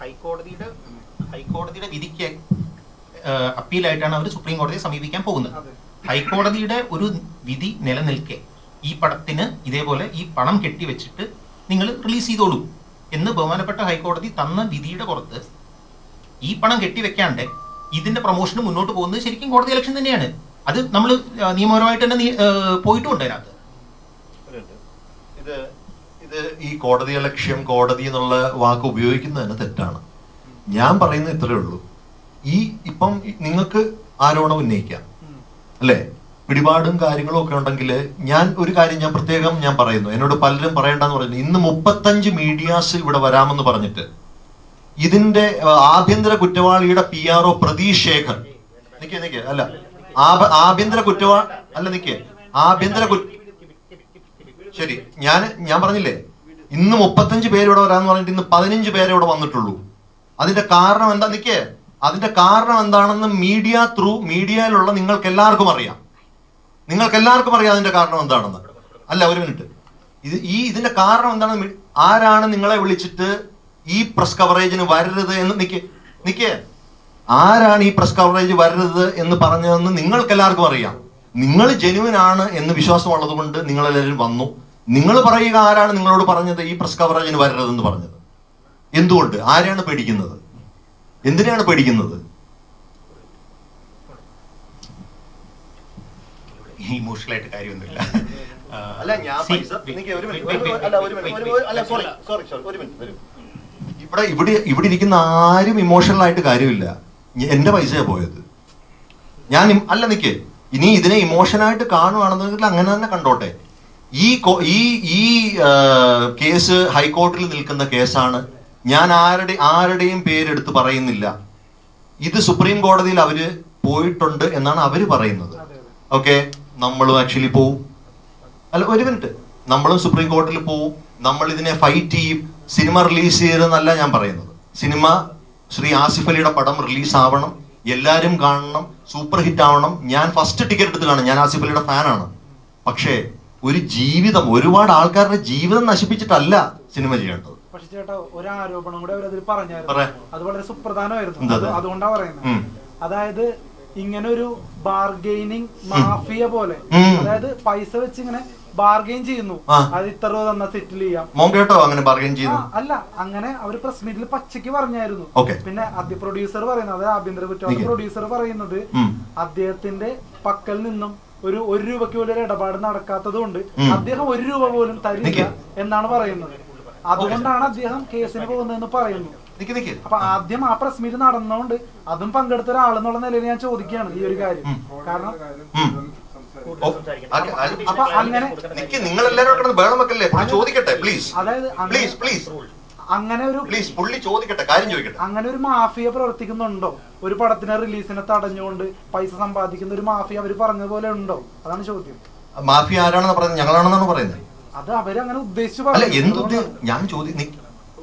ഹൈക്കോടതിയുടെ ഹൈക്കോടതിയുടെ വിധിക്ക് അപ്പീലായിട്ടാണ് അവർ സുപ്രീം കോടതിയെ സമീപിക്കാൻ പോകുന്നത്. ഹൈക്കോടതിയുടെ ഒരു വിധി നിലനിൽക്കെ. ഈ പടത്തിന് ഇതേപോലെ ഈ പണം കെട്ടിവെച്ചിട്ട് നിങ്ങൾ റിലീസ് ചെയ്തോളൂ എന്ന് ബഹുമാനപ്പെട്ട ഹൈക്കോടതി തന്ന വിധിയുടെ പുറത്ത് ഈ പണം കെട്ടിവെക്കാണ്ട് ഇതിന്റെ പ്രൊമോഷന് മുന്നോട്ട് പോകുന്നത് ശരിക്കും കോടതി ഇലക്ഷൻ തന്നെയാണ്. അത് നമ്മൾ നിയമപരമായിട്ട് തന്നെ പോയിട്ടുണ്ട് പോയിട്ടുമുണ്ട് അതിനകത്ത് ഇത് ഇത് ഈ കോടതി ഇലക്ഷ്യം കോടതി എന്നുള്ള വാക്ക് ഉപയോഗിക്കുന്നത് തന്നെ തെറ്റാണ്. ഞാൻ പറയുന്നത് ഇത്രയേ ഉള്ളൂ. ഈ ഇപ്പം നിങ്ങൾക്ക് ആരോപണം ഉന്നയിക്കാം. അല്ലേ? പിടിപാടും കാര്യങ്ങളും ഒക്കെ ഉണ്ടെങ്കിൽ ഞാൻ ഒരു കാര്യം ഞാൻ പ്രത്യേകം ഞാൻ പറയുന്നു. എന്നോട് പലരും പറയണ്ടെന്ന് പറയുന്നു. ഇന്ന് മുപ്പത്തഞ്ച് മീഡിയാസ് ഇവിടെ വരാമെന്ന് പറഞ്ഞിട്ട്. ഇതിന്റെ ആഭ്യന്തര കുറ്റവാളിയുടെ P R O Prateesh Sekhar നിക്കേ നിക്കേ അല്ല. ആഭ- ആഭ്യന്തര കുറ്റവാ അല്ല നിക്കേ. ആഭ്യന്തര ശരി ഞാൻ ഞാൻ പറഞ്ഞില്ലേ? ഇന്ന് മുപ്പത്തഞ്ച് പേര് ഇവിടെ വരാന്ന് പറഞ്ഞിട്ട് ഇന്ന് പതിനഞ്ച് പേരെ ഇവിടെ വന്നിട്ടുള്ളൂ. അതിന്റെ കാരണം എന്താ നിക്കേ? അതിന്റെ കാരണം എന്താണെന്ന് മീഡിയ ത്രൂ മീഡിയയിലുള്ള നിങ്ങൾക്ക് എല്ലാവർക്കും അറിയാം. നിങ്ങൾക്ക് എല്ലാവർക്കും അറിയാം അതിന്റെ കാരണം എന്താണെന്ന്. അല്ല ഒരു മിനിറ്റ്. ഇത് ഈ ഇതിന്റെ കാരണം എന്താണ്? ആരാണ് നിങ്ങളെ വിളിച്ചിട്ട് ഈ പ്രസ് കവറേജിന് വരരുത് എന്ന് നിക്ക് നിക്ക്. ആരാണ് ഈ പ്രസ് കവറേജ് വരരുത് എന്ന് പറഞ്ഞതെന്ന് നിങ്ങൾക്ക് എല്ലാവർക്കും അറിയാം. നിങ്ങൾ ജെനുവിൻ ആണ് എന്ന് വിശ്വാസമുള്ളത് കൊണ്ട് നിങ്ങളെല്ലാവരും വന്നു. നിങ്ങൾ പറയുക ആരാണ് നിങ്ങളോട് പറഞ്ഞത് ഈ പ്രസ് കവറേജിന് വരരുതെന്ന് പറഞ്ഞത്. എന്തുകൊണ്ട്? ആരെയാണ് പേടിക്കുന്നത്? എന്തിനാണ് പേടിക്കുന്നത്? ഇമോഷണൽ ആയിട്ട് കാര്യമൊന്നുമില്ല. അല്ല ഞാൻ പൈസ ഒരു മിനിറ്റ് അല്ല ഒരു മിനിറ്റ് അല്ല wait, സോറി സോറി സോറി ഒരു മിനിറ്റ് വരൂ ഇവിടെ ഇവിടെ ഇവിടെ ഇരിക്കുന്ന ആരും ഇമോഷണൽ ആയിട്ട് കാര്യമില്ല എന്റെ പൈസയാണ് പോയത്. ഞാൻ അല്ല നിക്ക്. ഇനി ഇതിനെ ഇമോഷനായിട്ട് കാണുവാണെന്നുണ്ടെങ്കിൽ അങ്ങനെ തന്നെ കണ്ടോട്ടെ. ഈ ഈ ഈ കേസ് ഹൈക്കോടതിയിൽ നിൽക്കുന്ന കേസാണ്. ഞാൻ ആരുടെ ആരുടെയും പേരെടുത്ത് പറയുന്നില്ല. ഇത് സുപ്രീം കോടതിയിൽ അവർ പോയിട്ടുണ്ട് എന്നാണ് അവർ പറയുന്നത്. ഓക്കെ? നമ്മളും ആക്ച്വലി പോവും. അല്ല ഒരു മിനിറ്റ് നമ്മളും സുപ്രീം കോടതിയിൽ പോവും. നമ്മൾ ഇതിനെ ഫൈറ്റ് ചെയ്യും. സിനിമ റിലീസ് ചെയ്തെന്നല്ല ഞാൻ പറയുന്നത്. സിനിമ ശ്രീ ആസിഫ് അലിയുടെ പടം റിലീസ് ആവണം. എല്ലാവരും കാണണം. സൂപ്പർ ഹിറ്റ് ആവണം. ഞാൻ ഫസ്റ്റ് ടിക്കറ്റ് എടുത്ത് കാണും. ഞാൻ ആസിഫ് അലിയുടെ ഫാനാണ് പക്ഷേ ഒരു ജീവിതം ഒരുപാട് ആൾക്കാരുടെ ജീവിതം നശിപ്പിച്ചിട്ടല്ല സിനിമ ചെയ്യേണ്ടത്. പക്ഷെ ചേട്ടാ ഒരു ആരോപണം കൂടെ അവരതിൽ പറഞ്ഞായിരുന്നു. പറ. അത് വളരെ സുപ്രധാനമായിരുന്നു. അതുകൊണ്ടാണ് പറയുന്നത്. അതായത് ഇങ്ങനെ ഒരു ബാർഗെയിനിങ് മാഫിയ പോലെ. അതായത് പൈസ വെച്ച് ഇങ്ങനെ ബാർഗെയിൻ ചെയ്യുന്നു. ആ. അത് ഇത്ര രൂപ തന്നെ സെറ്റിൽ ചെയ്യാം. മോൻ കേട്ടോ അങ്ങനെ ചെയ്യുന്നു അല്ല അങ്ങനെ അവർ പ്രസ് മീറ്റിൽ പച്ചയ്ക്ക് പറഞ്ഞായിരുന്നു. പിന്നെ ആദ്യ പ്രൊഡ്യൂസർ പറയുന്നത് അതായത് ആഭ്യന്തര കുറ്റവാളി പ്രൊഡ്യൂസർ പറയുന്നത് അദ്ദേഹത്തിന്റെ പക്കൽ നിന്നും ഒരു ഒരു രൂപയ്ക്ക് പോലും ഒരു ഇടപാട് നടക്കാത്തത് കൊണ്ട് അദ്ദേഹം ഒരു രൂപ പോലും തരില്ല എന്നാണ് പറയുന്നത്. അതുകൊണ്ടാണ് അദ്ദേഹം കേസിന് പോകുന്നതെന്ന് പറയുന്നു. നിക്ക് നിക്ക്. അപ്പൊ ആദ്യം ആ പ്രസ് മീറ്റ് നടന്നതുകൊണ്ട് അതും പങ്കെടുത്ത ഒരാളെന്നുള്ള നിലയിൽ ഞാൻ ചോദിക്കുകയാണ് ഈ ഒരു കാര്യം. കാരണം അപ്പൊ അങ്ങനെ നിക്ക് നിങ്ങൾ എല്ലാവരും ബഹളം വെക്കല്ലേ? ചോദിക്കട്ടെ പ്ലീസ് അതായത് പ്ലീസ് പ്ലീസ് അങ്ങനെ ഒരു പ്ലീസ് പുള്ളി ചോദിക്കട്ടെ കാര്യം ചോദിക്കട്ടെ. അങ്ങനെ ഒരു മാഫിയ പ്രവർത്തിക്കുന്നുണ്ടോ? ഒരു പടത്തിന്റെ റിലീസിനെ തടഞ്ഞുകൊണ്ട് പൈസ സമ്പാദിക്കുന്ന ഒരു മാഫിയ അവർ പോലെ ഉണ്ടോ? അതാണ് ചോദ്യം. മാഫിയ ആരാണെന്ന് പറയുന്നത്? ഞങ്ങളാണെന്നാണ് പറയുന്നത്. അത് അവരങ്ങനെ ഉദ്ദേശിച്ചു പറഞ്ഞു. ഞാൻ ചോദ്യം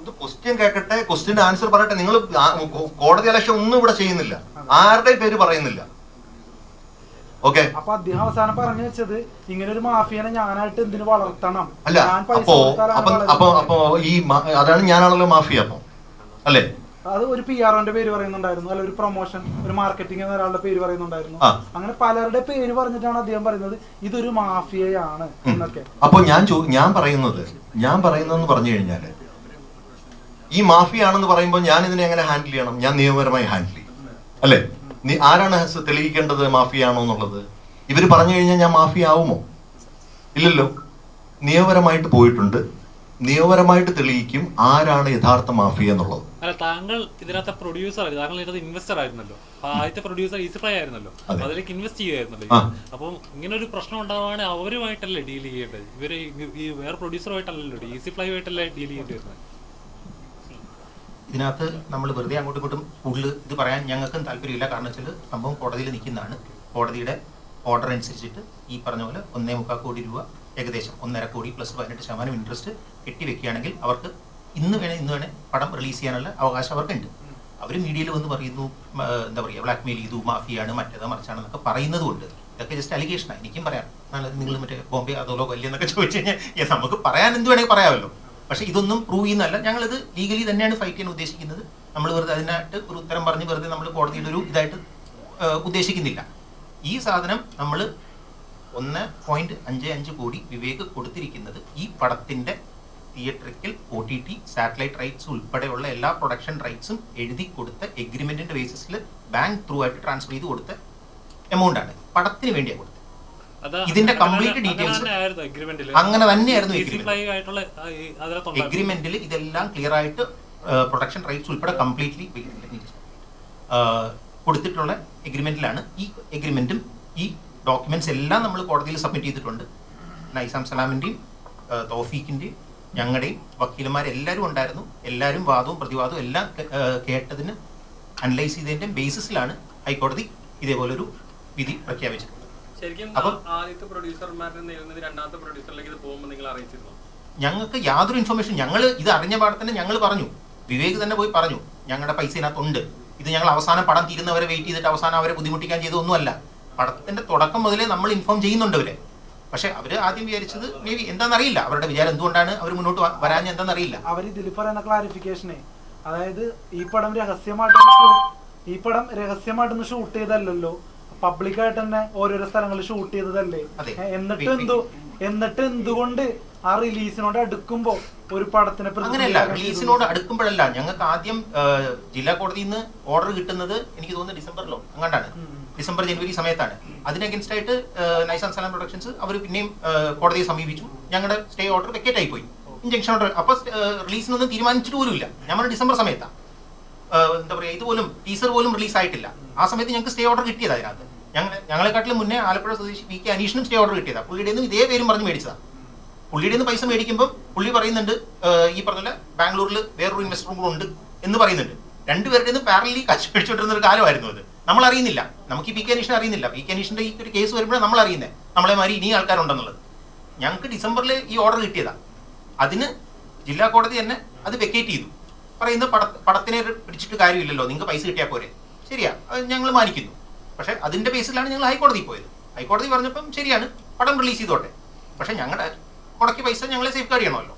നി- ഇത് ക്വസ്റ്റ്യൻ കേൾക്കട്ടെ ക്വസ്റ്റ്യന്റെ ആൻസർ പറയട്ടെ. നിങ്ങൾ കോടതി അലക്ഷൻ ഒന്നും ഇവിടെ ചെയ്യുന്നില്ല. ആരുടെ പേര് പറയുന്നില്ല. ഓക്കെ അപ്പൊ അദ്ദേഹം അവസാനം പറഞ്ഞു വെച്ചത് ഇങ്ങനെ ഒരു മാഫിയനെ ഞാനായിട്ട് എന്തിനു വളർത്തണം? അല്ല അപ്പോ അപ്പൊ അപ്പൊ ഈ അതാണ് ഞാനാണല്ലോ മാഫിയ അപ്പൊ. അല്ലേ? അത് ഒരു പി ആർഒന്റെ പേര് പറയുന്നുണ്ടായിരുന്നു. അല്ല ഒരു പ്രൊമോഷൻ ഒരു മാർക്കറ്റിംഗ് എന്ന ഒരാളുടെ പേര് പറയുന്നുണ്ടായിരുന്നു. അങ്ങനെ പലരുടെ പേര് പറഞ്ഞിട്ടാണ് അദ്ദേഹം പറയുന്നത് ഇതൊരു മാഫിയയാണ് എന്നൊക്കെ. അപ്പൊ ഞാൻ ഞാൻ പറയുന്നത് ഞാൻ പറയുന്നതെന്ന് പറഞ്ഞു കഴിഞ്ഞാൽ ഈ മാഫിയാണെന്ന് പറയുമ്പോൾ ഞാൻ ഇതിനെ എങ്ങനെ ഹാൻഡിൽ ചെയ്യണം? ഞാൻ നിയമപരമായി ഹാൻഡിൽ ചെയ്യും. അല്ലേ? നീ ആരാണ് തെളിയിക്കേണ്ടത് മാഫിയാണോ എന്നുള്ളത്? ഇവർ പറഞ്ഞു കഴിഞ്ഞാൽ ഞാൻ മാഫിയ ആവുമോ ഇല്ലല്ലോ. നിയമപരമായിട്ട് പോയിട്ടുണ്ട്. നിയമപരമായിട്ട് തെളിയിക്കും ആരാണ് യഥാർത്ഥ മാഫിയ എന്നുള്ളത്. അല്ല താങ്കൾ ഇതിനകത്ത് പ്രൊഡ്യൂസർ ആയിരുന്നു. താങ്കൾ ഇതിനകത്ത് ഇൻവെസ്റ്റർ ആയിരുന്നല്ലോ. ആദ്യത്തെ പ്രൊഡ്യൂസർ ഈസി ഫ്ലൈ ആയിരുന്നല്ലോ. അതെ. അതിലേക്ക് ഇൻവെസ്റ്റ് ചെയ്യുമായിരുന്നല്ലോ. അപ്പം ഇങ്ങനെ ഒരു പ്രശ്നം ഉണ്ടാവുകയാണെങ്കിൽ അവരുമായിട്ടല്ലേ ഡീൽ ചെയ്യേണ്ടത്? ഇവർ ഈ- വേറെ പ്രൊഡ്യൂസറുമായിട്ടല്ലല്ലോ ഈസി ഫ്ലൈ ആയിട്ടല്ലേ ഡീൽ ചെയ്യേണ്ടി വരുന്നത് ഇതിനകത്ത് നമ്മൾ വെറുതെ അങ്ങോട്ടും ഇങ്ങോട്ടും കൂടുതൽ ഇത് പറയാൻ ഞങ്ങൾക്കും താല്പര്യമില്ല. കാരണം വെച്ചാൽ സംഭവം കോടതിയിൽ നിൽക്കുന്നതാണ്. കോടതിയുടെ ഓർഡർ അനുസരിച്ചിട്ട് ഈ പറഞ്ഞ പോലെ ഒന്നേ മുക്കാൽ കോടി രൂപ ഏകദേശം ഒന്നര കോടി പ്ലസ് പതിനെട്ട് ശതമാനം ഇൻട്രസ്റ്റ് കെട്ടിവെക്കുകയാണെങ്കിൽ അവർക്ക് ഇന്ന് വേണേ ഇന്ന് വേണേ പടം റിലീസ് ചെയ്യാനുള്ള അവകാശം അവർക്കുണ്ട്. അവർ മീഡിയയിൽ വന്ന് പറയുന്നു എന്താ പറയുക ബ്ലാക്ക് മെയിൽ ചെയ്തു മാഫിയാണ് മറ്റേത് മറിച്ചാണെന്നൊക്കെ പറയുന്നതുകൊണ്ട് ഇതൊക്കെ ജസ്റ്റ് അലിഗേഷനാണ് എനിക്കും പറയാം. നിങ്ങൾ മറ്റേ ബോംബെ അതോലോ വലിയ എന്നൊക്കെ ചോദിച്ചു കഴിഞ്ഞാൽ നമുക്ക് പറയാൻ എന്ത് വേണമെങ്കിൽ പറയാമല്ലോ. പക്ഷേ ഇതൊന്നും പ്രൂവ് ചെയ്യുന്നതല്ല. ഞങ്ങളിത് ലീഗലി തന്നെയാണ് ഫൈറ്റ് ചെയ്യാൻ ഉദ്ദേശിക്കുന്നത്. നമ്മൾ വെറുതെ അതിനായിട്ട് ഒരു ഉത്തരം പറഞ്ഞ് വെറുതെ നമ്മൾ കോടതിയുടെ ഒരു ഇതായിട്ട് ഉദ്ദേശിക്കുന്നില്ല. ഈ സാധനം നമ്മൾ ഒന്ന് പോയിന്റ് അഞ്ച് അഞ്ച് കോടി വിവേക് കൊടുത്തിരിക്കുന്നത് ഈ പടത്തിന്റെ theatrical O T T satellite rights ഉൾപ്പെടെയുള്ള എല്ലാ പ്രൊഡക്ഷൻ റൈറ്റ്സും എഴുതി കൊടുത്ത എഗ്രിമെന്റിന്റെ ബേസിസിൽ ബാങ്ക് ത്രൂ ആയിട്ട് ട്രാൻസ്ഫർ ചെയ്ത് കൊടുത്ത എമൗണ്ട് ആണ്. പടത്തിന് വേണ്ടിയാണ് ഇതിന്റെ കംപ്ലീറ്റ് ഡീറ്റെയിൽസ് അങ്ങനെ തന്നെയായിരുന്നു എഗ്രിമെന്റിൽ ഇതെല്ലാം ക്ലിയർ ആയിട്ട് പ്രൊഡക്ഷൻ റൈറ്റ്സ് ഉൾപ്പെടെ കംപ്ലീറ്റ്ലി കൊടുത്തിട്ടുള്ള എഗ്രിമെന്റിലാണ് ഈ എഗ്രിമെന്റും ഈ ഡോക്യുമെന്റ്സ് എല്ലാം നമ്മൾ കോടതിയിൽ സബ്മിറ്റ് ചെയ്തിട്ടുണ്ട്. നൈസാം സലാമിന്റെയും തോഫീഖിന്റെയും ഞങ്ങളുടെയും വക്കീലന്മാരെല്ലാവരും ഉണ്ടായിരുന്നു. എല്ലാവരും വാദവും പ്രതിവാദവും എല്ലാം കേട്ടതിന് അനലൈസ് ചെയ്തതിന്റെ ബേസിസിലാണ് ഹൈക്കോടതി ഇതേപോലൊരു വിധി പ്രഖ്യാപിച്ചിട്ടുള്ളത് ഞങ്ങൾക്ക് യാതൊരു ഇൻഫർമേഷൻ ഞങ്ങൾ ഇത് അറിഞ്ഞ പാടെ തന്നെ ഞങ്ങൾ പറഞ്ഞു. വിവേക് തന്നെ പോയി പറഞ്ഞു. ഞങ്ങളുടെ പൈസ ഇതിനകത്തുണ്ട്. ഇത് ഞങ്ങൾ അവസാനം പടം തീരുന്നവരെ വെയിറ്റ് ചെയ്തിട്ട് അവസാനം അവരെ ബുദ്ധിമുട്ടിക്കാൻ ചെയ്തൊന്നുമല്ല പടത്തിന്റെ തുടക്കം മുതലേ നമ്മൾ ഇൻഫോം ചെയ്യുന്നുണ്ട് അവരെ പക്ഷെ അവർ ആദ്യം വിചാരിച്ചത് മേ ബി എന്താണെന്നറിയില്ല അവരുടെ വിചാരം എന്തുകൊണ്ടാണ് അവർ മുന്നോട്ട് വരാഞ്ഞ എന്താണെന്നറിയില്ല അവർ ഇതിൽ പറയുന്ന ക്ലാരിഫിക്കേഷനെ അതായത് ഈ പടം രഹസ്യമായിട്ട് ഈ പടം രഹസ്യമായിട്ടൊന്ന് ഷൂട്ട് ചെയ്തല്ലല്ലോ. പബ്ലിക്കായിട്ട് തന്നെ ഓരോരോ സ്ഥലങ്ങളിൽ ഷൂട്ട് ചെയ്തതല്ലേ? എന്നിട്ട് എന്തു എന്നിട്ട് എന്തുകൊണ്ട് ആ റിലീസിനോട് അടുക്കുമ്പോ ഒരു പടത്തിനെ അങ്ങനെയല്ല റിലീസിനോട് അടുക്കുമ്പോഴല്ല. ഞങ്ങൾക്ക് ആദ്യം ജില്ലാ കോടതിയിൽ നിന്ന് ഓർഡർ കിട്ടുന്നത് എനിക്ക് തോന്നുന്നു ഡിസംബറിലോ അങ്ങാണ്ടാണ്. ഡിസംബർ ജനുവരി സമയത്താണ്. അതിന് അഗൻസ്റ്റ് ആയിട്ട് നൈസാൻ സലാം പ്രൊഡക്ഷൻസ് അവർ പിന്നെയും കോടതിയെ സമീപിച്ചു. ഞങ്ങളുടെ സ്റ്റേ ഓർഡർ വെക്കേറ്റ് ആയി പോയി ഇഞ്ചക്ഷൻ ഓർഡർ അപ്പൊ റിലീസിനൊന്നും തീരുമാനിച്ചിട്ട് പോലും ഇല്ല ഞങ്ങൾ ഡിസംബർ സമയത്താണ് എന്താ പറയാ ഇതുപോലും ടീസർ പോലും റിലീസ് ആയിട്ടില്ല. ആ സമയത്ത് ഞങ്ങൾക്ക് സ്റ്റേ ഓർഡർ കിട്ടിയത് അതിനകത്ത്. ഞങ്ങൾ ഞങ്ങളെക്കാട്ടിലും മുന്നേ ആലപ്പുഴ സ്വദേശി വി കെ അനീഷിനും സ്റ്റേ ഓർഡർ കിട്ടിയതാണ് പുള്ളിയുടെ നിന്ന് ഇതേ പേരും പറഞ്ഞ് മേടിച്ചതാണ് പുള്ളിയുടെ നിന്ന് പൈസ മേടിക്കുമ്പോൾ പുള്ളി പറയുന്നുണ്ട് ഈ പറഞ്ഞ ബാംഗ്ലൂരിൽ വേറൊരു ഇൻവെസ്റ്ററും കൂടെ ഉണ്ട് എന്ന് പറയുന്നുണ്ട്. രണ്ടുപേരുടെ നിന്ന് പാരലി കച്ച് മേടിച്ചുകൊണ്ടിരുന്ന ഒരു കാലമായിരുന്നു അത്. നമ്മൾ അറിയുന്നില്ല. നമുക്ക് ഈ പി കെ അനീഷിനെ അറിയുന്നില്ല. പി കെ അനീഷിന്റെ ഈ ഒരു കേസ് വരുമ്പോഴാണ് നമ്മൾ അറിയുന്നത് നമ്മളെ മാതിരി ഇനി ആൾക്കാരുണ്ടെന്നുള്ളത്. ഞങ്ങൾക്ക് ഡിസംബറിൽ ഈ ഓർഡർ കിട്ടിയതാ. അതിന് ജില്ലാ കോടതി തന്നെ അത് വെക്കേറ്റ് ചെയ്തു. പറയുന്ന പട പടത്തിനെ പിടിച്ചിട്ട് കാര്യമില്ലല്ലോ. നിങ്ങൾക്ക് പൈസ കിട്ടിയാൽ പോരെ. ശരിയാ. ഞങ്ങൾ മാനിക്കുന്നു. പക്ഷെ അതിന്റെ ബേസിലാണ് ഞങ്ങൾ ഹൈക്കോടതി പോയത്. ഹൈക്കോടതി പറഞ്ഞപ്പം ശരിയാണ് പടം റിലീസ് ചെയ്തോട്ടെ. പക്ഷേ ഞങ്ങളുടെ മുടക്കിയ പൈസ ഞങ്ങളെ സേഫ് ഗാർഡ് ചെയ്യണമല്ലോ.